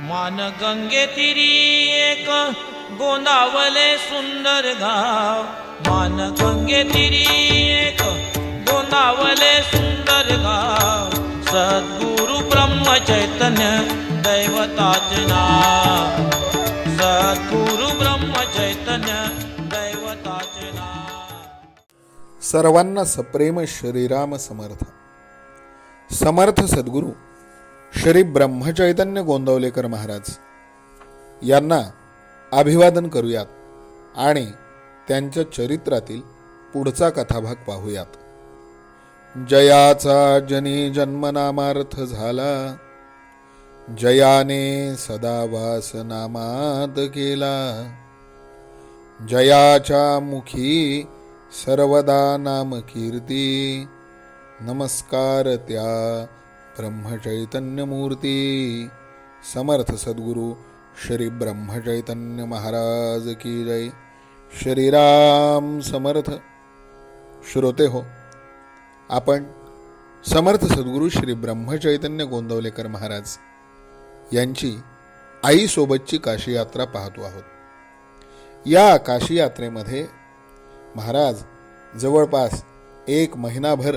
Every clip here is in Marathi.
मान गंगे तिरी एक गोंदावले सुंदर गाव. मान गंगे तिरी एक गोंदावले सुंदर गाव. सद्गुरु ब्रह्म चैतन्य दैवताचे नाव. सद्गुरु ब्रह्म चैतन्य दैवताचे नाव. सर्वांना सप्रेम श्रीराम समर्थ. समर्थ सद्गुरू. श्री ब्रह्मचैतन्य गोंदवलेकर महाराज. यांना अभिवादन करूयात आणि त्यांच्या चरित्रातील पुढचा कथाभाग पाहूयात. जयाचा जनी जन्मनामार्थ झाला. जयाने सदा वास नामात केला जयाच्या मुखी सर्वदा नाम कीर्ती नमस्कार त्या ब्रह्मचैतन्यमूर्ती। समर्थ सद्गुरु श्री ब्रह्मचैतन्य महाराज की जय। श्रीराम समर्थ। श्रोते हो आपण समर्थ सद्गुरू श्री ब्रह्मचैतन्य गोंदवलेकर महाराज यांची आईसोबतची काशी यात्रा पाहतो आहोत. या काशीयात्रेमध्ये महाराज जवळपास एक महिनाभर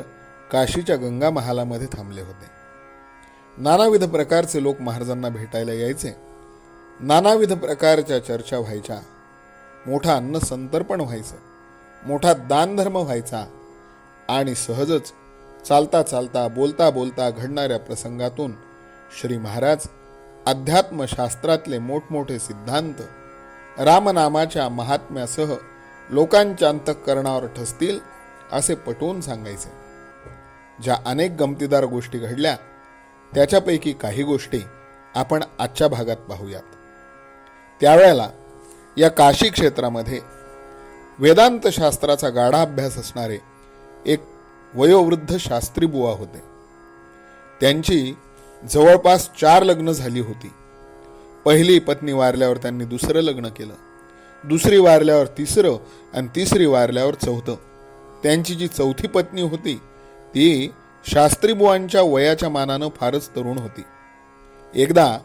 काशीच्या गंगा महालामध्ये थांबले होते. नानाविध प्रकारचे लोक महाराजांना भेटायला यायचे. नानाविध प्रकारच्या चर्चा व्हायच्या. मोठा अन्न संतर्पण व्हायचं. मोठा दानधर्म व्हायचा. आणि सहजच चालता चालता बोलता बोलता घडणाऱ्या प्रसंगातून श्री महाराज अध्यात्मशास्त्रातले मोठमोठे सिद्धांत रामनामाच्या महात्म्यासह लोकांच्या अंतःकरणावर ठसतील असे पटवून सांगायचे. ज्या अनेक गमतीदार गोष्टी घडल्या त्याच्यापैकी काही गोष्टी आपण आजच्या भागात पाहूयात. त्यावेळेला या काशी क्षेत्रामध्ये वेदांतशास्त्राचा गाढा अभ्यास असणारे एक वयोवृद्ध शास्त्री बुवा होते. त्यांची जवळपास चार लग्न झाली होती. पहिली पत्नी वारल्यावर त्यांनी दुसरं लग्न केलं. दुसरी वारल्यावर तिसरं आणि तिसरी वारल्यावर चौथं. त्यांची जी चौथी पत्नी होती ती शास्त्रीबुवांच्या वयाच्या मानानं फारच तरुण होती. एकदा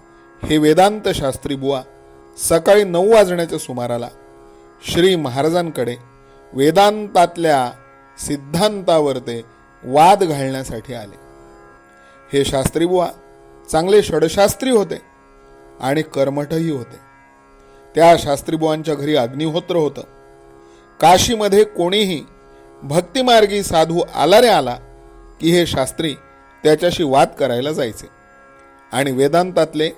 हे वेदांत शास्त्रीबुवा सकाळी नऊ वाजण्याच्या सुमाराला श्री महाराजांकडे वेदांतातल्या सिद्धांतावर ते वाद घालण्यासाठी आले. हे शास्त्रीबुवा चांगले षडशास्त्री होते आणि कर्मठही होते. त्या शास्त्रीबुवांच्या घरी अग्निहोत्र होतं. काशीमध्ये कोणीही भक्तिमार्गी साधू आला रे आला की हे शास्त्री त्याच्याशी वाद करायला जायचे. आणि वेदांतातले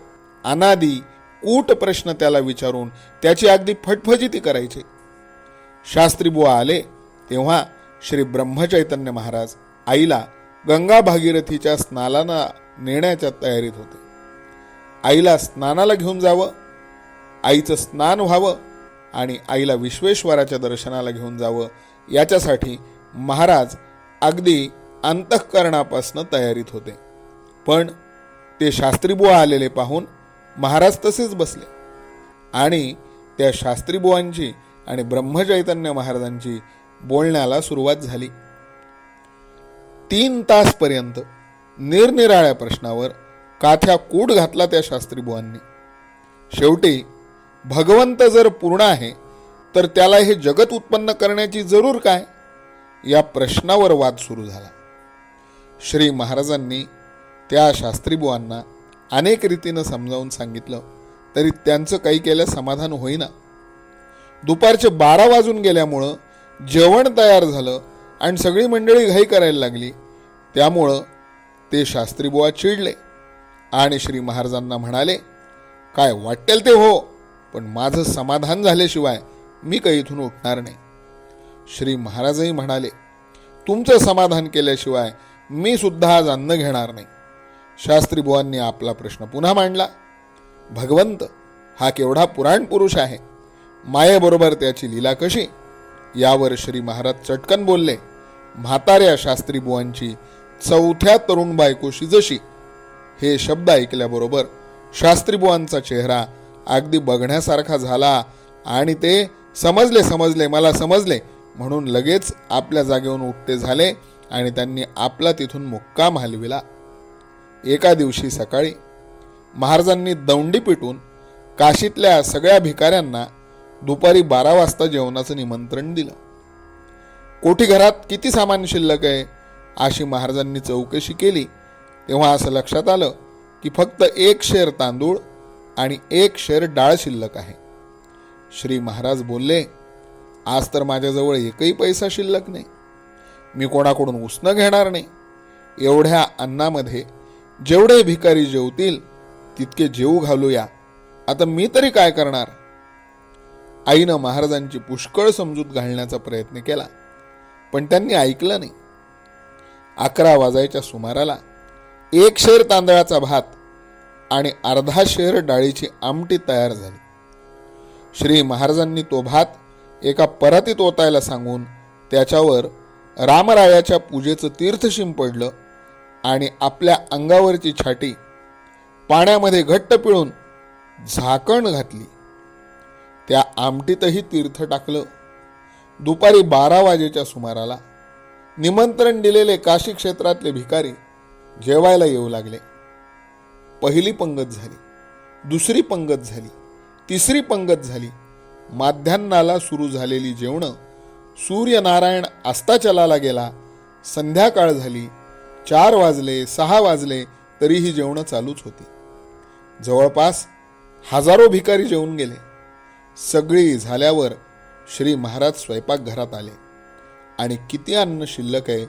अनादी कूट प्रश्न त्याला विचारून त्याची अगदी फटफजिती करायचे. शास्त्रीबुवा आले तेव्हा श्री ब्रह्मचैतन्य महाराज आईला गंगा भागीरथीच्या स्नानाला नेण्याच्या तयारीत होते. आईला स्नानाला घेऊन जावं आईचं स्नान व्हावं आणि आईला विश्वेश्वराच्या दर्शनाला घेऊन जावं याच्यासाठी महाराज अगदी अंतःकरणापासनं तयारीत होते. पण ते शास्त्रीबुवा आलेले पाहून महाराज तसेच बसले. आणि त्या शास्त्रीबुवांची आणि ब्रह्मचैतन्य महाराजांची बोलण्याला सुरुवात झाली. तीन तासपर्यंत निरनिराळ्या प्रश्नावर काथ्या कूट घातला त्या शास्त्रीबुवांनी शेवटी भगवंत जर पूर्ण आहे तर त्याला हे जगत उत्पन्न करण्याची जरूर काय? या प्रश्नावर वाद सुरू झाला. श्री महाराजांनी त्या शास्त्रीबुवांना अनेक रीतीनं समजावून सांगितलं तरी त्यांचं काही केलं समाधान होईना. दुपारचे बारा वाजून गेल्यामुळं जेवण तयार झालं आणि सगळी मंडळी घाई करायला लागली. त्यामुळं ते शास्त्रीबुवा चिडले आणि श्री महाराजांना म्हणाले काय वाटेल ते हो पण माझं समाधान झाल्याशिवाय मी काही इथून उठणार नाही. श्री महाराजही म्हणाले तुमचं समाधान केल्याशिवाय मी सुद्धा आज अन्न घेणार नाही. शास्त्री बुवांनी आपला प्रश्न पुन्हा मांडला. भगवंत हा केवढा पुराण पुरुष आहे. मायेबरोबर त्याची लीला कशी? यावर श्री महाराज चटकन बोलले. म्हाताऱ्या शास्त्री बुवांची चौथ्या तरुण बायकोशी जशी हे शब्द ऐकल्याबरोबर शास्त्रीबुवांचा चेहरा अगदी बघण्यासारखा झाला आणि ते समजले समजले मला समजले म्हणून लगेच आपल्या जागेवरून उठते झाले. आणि त्यांनी आपला तिथून मुक्काम हलविला. एका दिवशी सकाळी महाराजांनी दौंडी पिटून काशीतल्या सगळ्या भिकाऱ्यांना दुपारी बारा वाजता जेवणाचं निमंत्रण दिलं. कोठी घरात किती सामान शिल्लक आहे? अशी महाराजांनी चौकशी केली. तेव्हा असं लक्षात आलं की फक्त एक शेर तांदूळ आणि एक शेर डाळ शिल्लक आहे. श्री महाराज बोलले आज तर माझ्याजवळ एकही पैसा शिल्लक नाही. मी कोणाकडून उसणं घेणार नाही. एवढ्या अन्नामध्ये जेवढे भिकारी जेवतील तितके जेवू घालूया. आता मी तरी काय करणार? आईनं महाराजांची पुष्कळ समजूत घालण्याचा प्रयत्न केला पण त्यांनी ऐकलं नाही. अकरा वाजायच्या सुमाराला एक शेर तांदळाचा भात आणि अर्धा शेर डाळीची आमटी तयार झाली. श्री महाराजांनी तो भात एका परातीत ओतायला सांगून त्याच्यावर रामरायाच्या पूजेचं तीर्थ शिंपडलं आणि आपल्या अंगावरची छाटी पाण्यामध्ये घट्ट पिळून झाकण घातली. त्या आमटीतही तीर्थ टाकलं. दुपारी बारा वाजेच्या सुमाराला निमंत्रण दिलेले काशी क्षेत्रातले भिकारी जेवायला येऊ लागले. पहिली पंगत झाली दुसरी पंगत झाली तिसरी पंगत झाली. माध्यान्नाला सुरू झालेली जेवणं सूर्यनारायण अस्ताचलाला गेला. संध्याकाळ झाली. चार वाजले सहा वाजले तरीही जेवणं चालूच होती. जवळपास हजारो भिकारी जेवून गेले. सगळी झाल्यावर श्री महाराज स्वयंपाकघरात आले. आणि किती अन्न शिल्लक आहे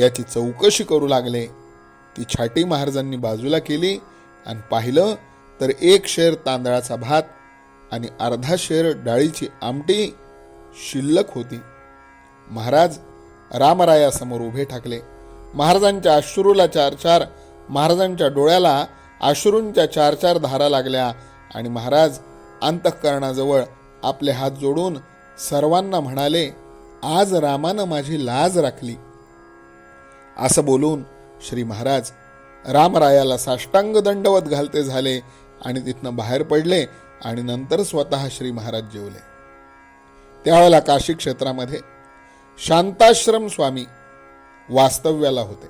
याची चौकशी करू लागले. ती छाटी महाराजांनी बाजूला केली आणि पाहिलं तर एक शेर तांदळाचा भात आणि अर्धा शेर डाळीची आमटी शिल्लक होती. महाराज रामरायासमोर उभे ठाकले. महाराजांच्या अश्रूला चार चार महाराजांच्या डोळ्याला अश्रूंच्या चार चार धारा लागल्या आणि महाराज अंतःकरणाजवळ आपले हात जोडून सर्वांना म्हणाले आज रामानं माझी लाज राखली. असं बोलून श्री महाराज रामरायाला साष्टांग दंडवत घालते झाले आणि तिथनं बाहेर पडले आणि नंतर स्वतः श्री महाराज जेवले. त्यावेळेला काशी क्षेत्रामध्ये शांताश्रम स्वामी वास्तव्याला होते.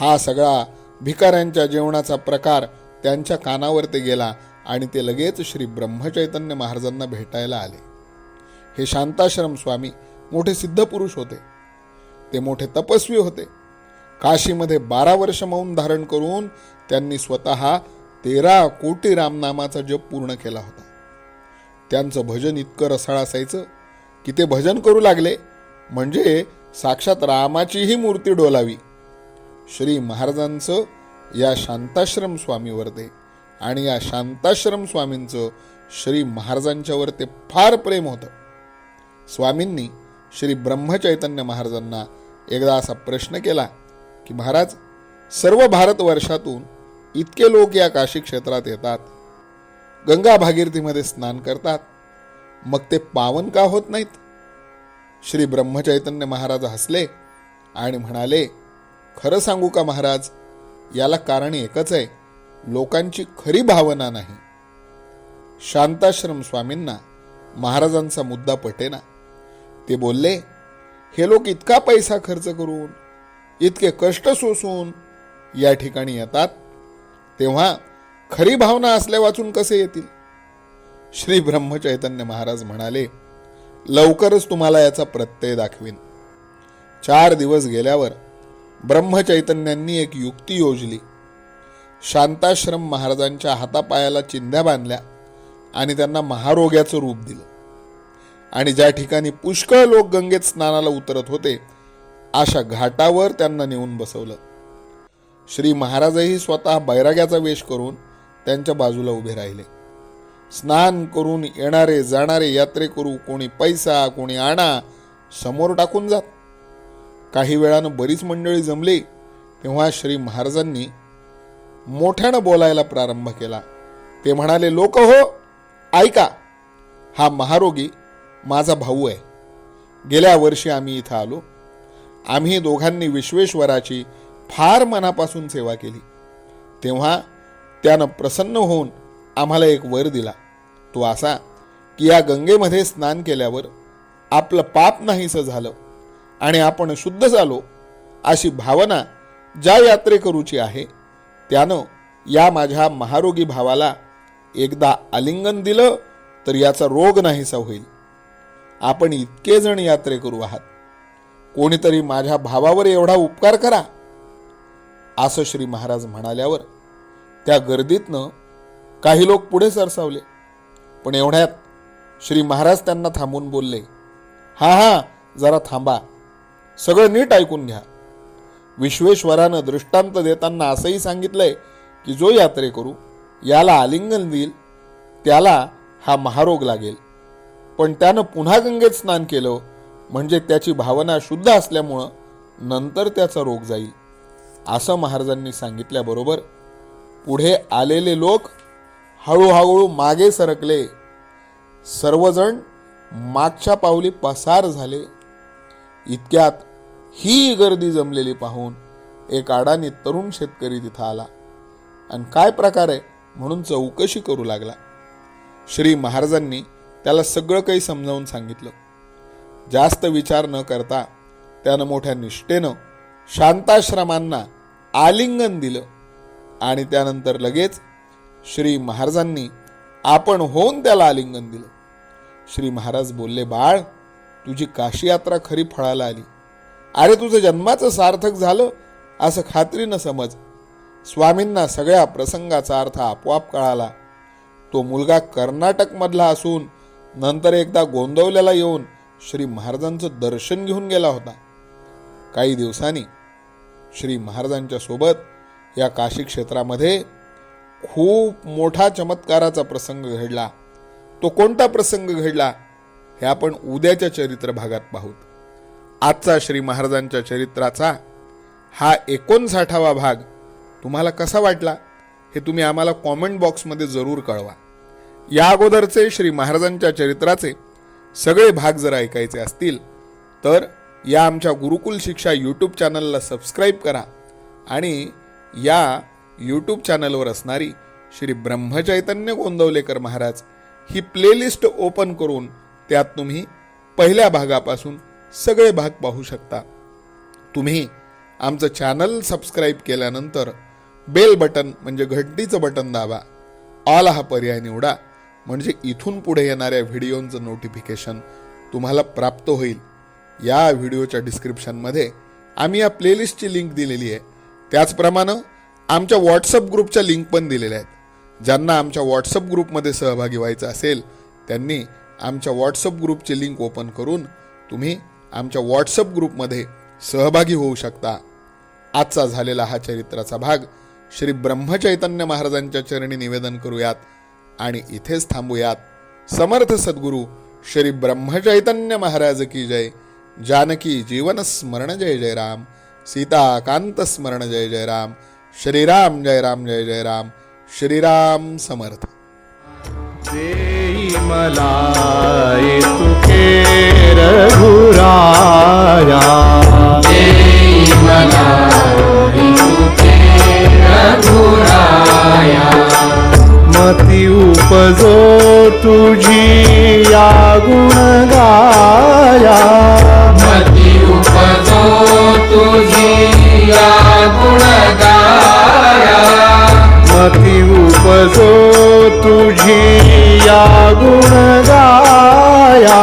हा सगळा भिकाऱ्यांच्या जेवणाचा प्रकार त्यांच्या कानावर ते गेला आणि ते लगेच श्री ब्रह्मचैतन्य महाराजांना भेटायला आले. हे शांताश्रम स्वामी मोठे सिद्धपुरुष होते. ते मोठे तपस्वी होते. काशीमध्ये बारा वर्ष मौन धारण करून त्यांनी स्वतः तेरा कोटी रामनामाचा जप पूर्ण केला होता. त्यांचं भजन इतकं रसाळ असायचं की ते भजन करू लागले. म्हणजे साक्षात रामाचीही मूर्ती डोलावी. श्री महाराजांचं या शांताश्रम स्वामीवर ते आणि या शांताश्रम स्वामींचं श्री महाराजांच्यावर ते फार प्रेम होतं. स्वामींनी श्री ब्रह्मचैतन्य महाराजांना एकदा असा प्रश्न केला की महाराज सर्व भारतवर्षातून इतके लोक या काशी क्षेत्रात येतात. गंगा भागीरथीमध्ये स्नान करतात. मग ते पावन का होत नाहीत? श्री ब्रह्मचैतन्य महाराज हसले आणि म्हणाले खरं सांगू का महाराज? याला कारण एकच आहे. लोकांची खरी भावना नाही. शांताश्रम स्वामींना महाराजांचा मुद्दा पटेना. ते बोलले हे लोक इतका पैसा खर्च करून इतके कष्ट सोसून या ठिकाणी येतात. तेव्हा खरी भावना असल्या वाचून कसे येतील? श्री ब्रह्मचैतन्य महाराज म्हणाले लवकरच तुम्हाला याचा प्रत्यय दाखवीन. चार दिवस गेल्यावर ब्रह्मचैतन्यांनी एक युक्ती योजली. शांताश्रम महाराजांच्या हातापायाला चिंध्या बांधल्या आणि त्यांना महारोग्याचं रूप दिलं. आणि ज्या ठिकाणी पुष्कळ लोक गंगेत स्नानाला उतरत होते अशा घाटावर त्यांना नेऊन बसवलं. श्री महाराजही स्वतः बैराग्याचा वेश करून त्यांच्या बाजूला उभे राहिले. स्नान करून येणारे जाणारे यात्रेकरू कोणी पैसा कोणी आणा समोर टाकून जात काही वेळानं बरीच मंडळी जमली तेव्हा श्री महाराजांनी मोठ्यानं बोलायला प्रारंभ केला. ते म्हणाले लोक हो ऐका हा महारोगी माझा भाऊ आहे. गेल्या वर्षी आम्ही इथं आलो. आम्ही दोघांनी विश्वेश्वराची फार मनापासून सेवा केली. तेव्हा त्यानं प्रसन्न होऊन आम्हाला एक वर दिला. तो असा की या गंगेमध्ये स्नान केल्यावर आपलं पाप नाहीसं झालं आणि आपण शुद्ध झालो अशी भावना ज्या यात्रेकरूची आहे त्यानं या माझ्या महारोगी भावाला एकदा आलिंगन दिलं तर याचा रोग नाहीसा होईल. आपण इतके जण यात्रेकरू आहात. कोणीतरी माझ्या भावावर एवढा उपकार करा. असं श्री महाराज म्हणाल्यावर त्या गर्दीतनं काही लोक पुढे सरसावले. पण एवढ्यात श्री महाराज त्यांना थांबून बोलले हा हा जरा थांबा. सगळं नीट ऐकून घ्या. विश्वेश्वरानं दृष्टांत देताना असंही सांगितलंय की जो यात्रे करू याला आलिंगन देईल त्याला हा महारोग लागेल. पण त्यानं पुन्हा गंगेत स्नान केलं म्हणजे त्याची भावना शुद्ध असल्यामुळं नंतर त्याचा रोग जाईल. असं महाराजांनी सांगितल्याबरोबर पुढे आलेले लोक हळूहळू मागे सरकले. सर्वजण मागच्या पावली पसार झाले. इतक्यात ही गर्दी जमलेली पाहून एक आडाने तरुण शेतकरी तिथं आला. आणि काय प्रकार आहे म्हणून चौकशी करू लागला. श्री महाराजांनी त्याला सगळं काही समजावून सांगितलं. जास्त विचार न करता त्यानं मोठ्या निष्ठेनं शांताश्रमांना आलिंगन दिलं. आणि त्यानंतर लगेच श्री महाराजांनी आपण होऊन त्याला आलिंगन दिलं. श्री महाराज बोलले बाळ तुझी काशी यात्रा खरी फळाला आली. अरे तुझं जन्माचं सार्थक झालं असं खात्रीनं समज. स्वामींना सगळ्या प्रसंगाचा अर्थ आपोआप कळाला. तो मुलगा कर्नाटकमधला असून नंतर एकदा गोंदवल्याला येऊन श्री महाराजांचं दर्शन घेऊन गेला होता. काही दिवसांनी श्री महाराजांच्या सोबत या काशी क्षेत्रामध्ये खूप मोठा चमत्काराचा प्रसंग घडला. तो कोणता प्रसंग घडला? हे आपण उद्याच्या चरित्र भागात पाहूत आजचा श्री महाराजांच्या चरित्राचा हा एकोणसाठावा भाग तुम्हाला कसा वाटला? हे तुम्ही आम्हाला कॉमेंट बॉक्समध्ये जरूर कळवा. या अगोदरचे श्री महाराजांच्या चरित्राचे सगळे भाग जर ऐकायचे असतील तर या आमच्या गुरुकुल शिक्षा यूट्यूब चॅनलला सबस्क्राईब करा आणि या यूट्यूब चॅनलवर असणारी श्री ब्रह्मचैतन्य गोंदवलेकर महाराज ही प्लेलिस्ट ओपन करून त्यात तुम्ही पहिल्या भागापासून सगळे भाग पाहू शकता. तुम्ही आमचं चॅनल सबस्क्राईब केल्यानंतर बेल बटन म्हणजे घंटीचं बटन दाबा. ऑल हा पर्याय निवडा. म्हणजे इथून पुढे येणाऱ्या व्हिडिओंचं नोटिफिकेशन तुम्हाला प्राप्त होईल. या व्हिडिओच्या डिस्क्रिप्शनमध्ये आम्ही या प्लेलिस्टची लिंक दिलेली आहे. त्याचप्रमाणे आमच्या व्हॉट्सअप ग्रुपच्या लिंक पण दिलेल्या आहेत. ज्यांना आमच्या व्हॉट्सअप ग्रुपमध्ये सहभागी व्हायचं असेल त्यांनी आमच्या व्हॉट्सअप ग्रुपची लिंक ओपन करून तुम्ही आमच्या व्हॉट्सअप ग्रुपमध्ये सहभागी होऊ शकता. आजचा झालेला हा चरित्राचा भाग श्री ब्रह्मचैतन्य महाराजांच्या चरणी निवेदन करूयात आणि इथेच थांबूयात. समर्थ सद्गुरू श्री ब्रह्मचैतन्य महाराज की जय. जानकी जीवन स्मरण जय जय राम. सीताकांत स्मरण जय जय राम. श्रीराम जय राम जय जय राम. श्रीराम समर्थ. मती उपजो तुझी या गुण गाया. मती उपजो तुझी या गुण माती उपजो तुझी या गुणगाया.